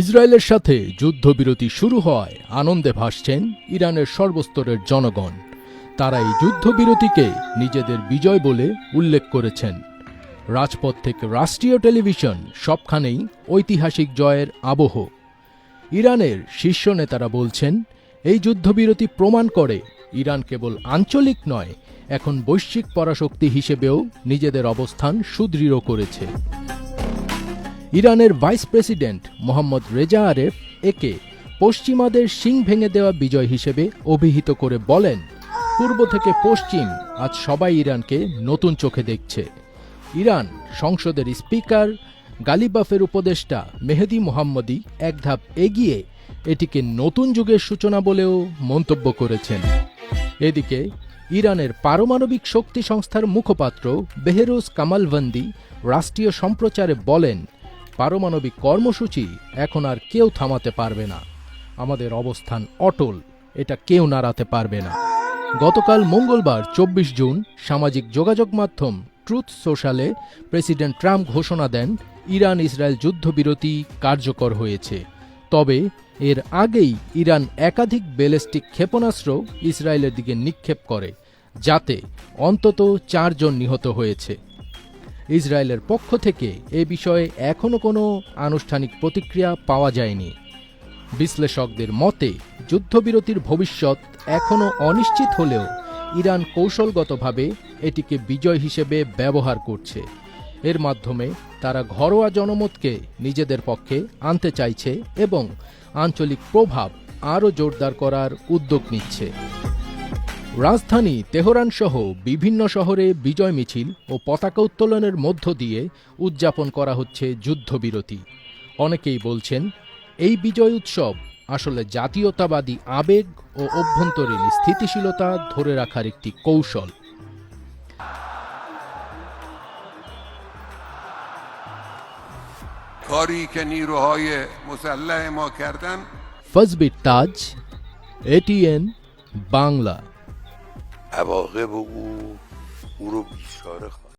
ইসরায়েলের সাথে যুদ্ধবিরতি শুরু হওয়ায় আনন্দে ভাসছেন ইরানের সর্বস্তরের জনগণ। তারা এই যুদ্ধবিরতিকে নিজেদের বিজয় বলে উল্লেখ করেছেন। রাজপথ থেকে রাষ্ট্রীয় টেলিভিশন সবখানেই ঐতিহাসিক জয়ের আবহ। ইরানের শীর্ষ নেতারা বলছেন, এই যুদ্ধবিরতি প্রমাণ করে ইরান কেবল আঞ্চলিক নয়, এখন বৈশ্বিক পরাশক্তি হিসেবেও নিজেদের অবস্থান সুদৃঢ় করেছে। ইরানের vice president Mohammad Reza Aref একে পশ্চিমাদের শিং ভেঙে দেওয়া বিজয় হিসেবে অভিহিত করে বলেন, পূর্ব থেকে পশ্চিম আজ সবাই ইরানকে নতুন চোখে দেখছে। ইরান সংসদের স্পিকার, গালিবাফের উপদেষ্টা মেহেদি মোহাম্মদী এক ধাপ এগিয়ে এটিকে নতুন যুগের সূচনা বলেও মন্তব্য করেছেন। এদিকে, ইরানের পারমাণবিক শক্তি সংস্থার মুখপাত্র বেহেরোজ কামালভন্দি রাষ্ট্রীয় সম্প্রচারে বলেন পারমাণবিক কর্মসূচি এখন আর কেউ থামাতে পারবে না। আমাদের অবস্থান অটল, এটা কেউ নাড়াতে পারবে না। গতকাল মঙ্গলবার, চব্বিশ জুন, সামাজিক যোগাযোগ মাধ্যম ট্রুথ সোশ্যালে প্রেসিডেন্ট ট্রাম্প ঘোষণা দেন ইরান ইসরায়েল যুদ্ধবিরতি কার্যকর হয়েছে। তবে এর আগেই ইরান একাধিক ব্যালিস্টিক ক্ষেপণাস্ত্র ইসরায়েলের দিকে নিক্ষেপ করে, যাতে অন্তত চারজন নিহত হয়েছে। ইসরায়েলের পক্ষ থেকে এ বিষয়ে এখনও কোনো আনুষ্ঠানিক প্রতিক্রিয়া পাওয়া যায়নি। বিশ্লেষকদের মতে, যুদ্ধবিরতির ভবিষ্যৎ এখনও অনিশ্চিত হলেও ইরান কৌশলগতভাবে এটিকে বিজয় হিসেবে ব্যবহার করছে। এর মাধ্যমে তারা ঘরোয়া জনমতকে নিজেদের পক্ষে আনতে চাইছে এবং আঞ্চলিক প্রভাব আরও জোরদার করার উদ্যোগ নিচ্ছে। রাজধানী তেহরান সহ বিভিন্ন শহরে বিজয় মিছিল ও পতাকা উত্তোলনের মধ্য দিয়ে উদযাপন করা হচ্ছে যুদ্ধবিরতি। অনেকেই বলছেন এই বিজয় উৎসব আসলে জাতীয়তাবাদী আবেগ ও অভ্যন্তরীণ স্থিতিশীলতা ধরে রাখার একটি কৌশল। ফজবির তাজ এটিএন বাংলা عواقب او او رو بیچاره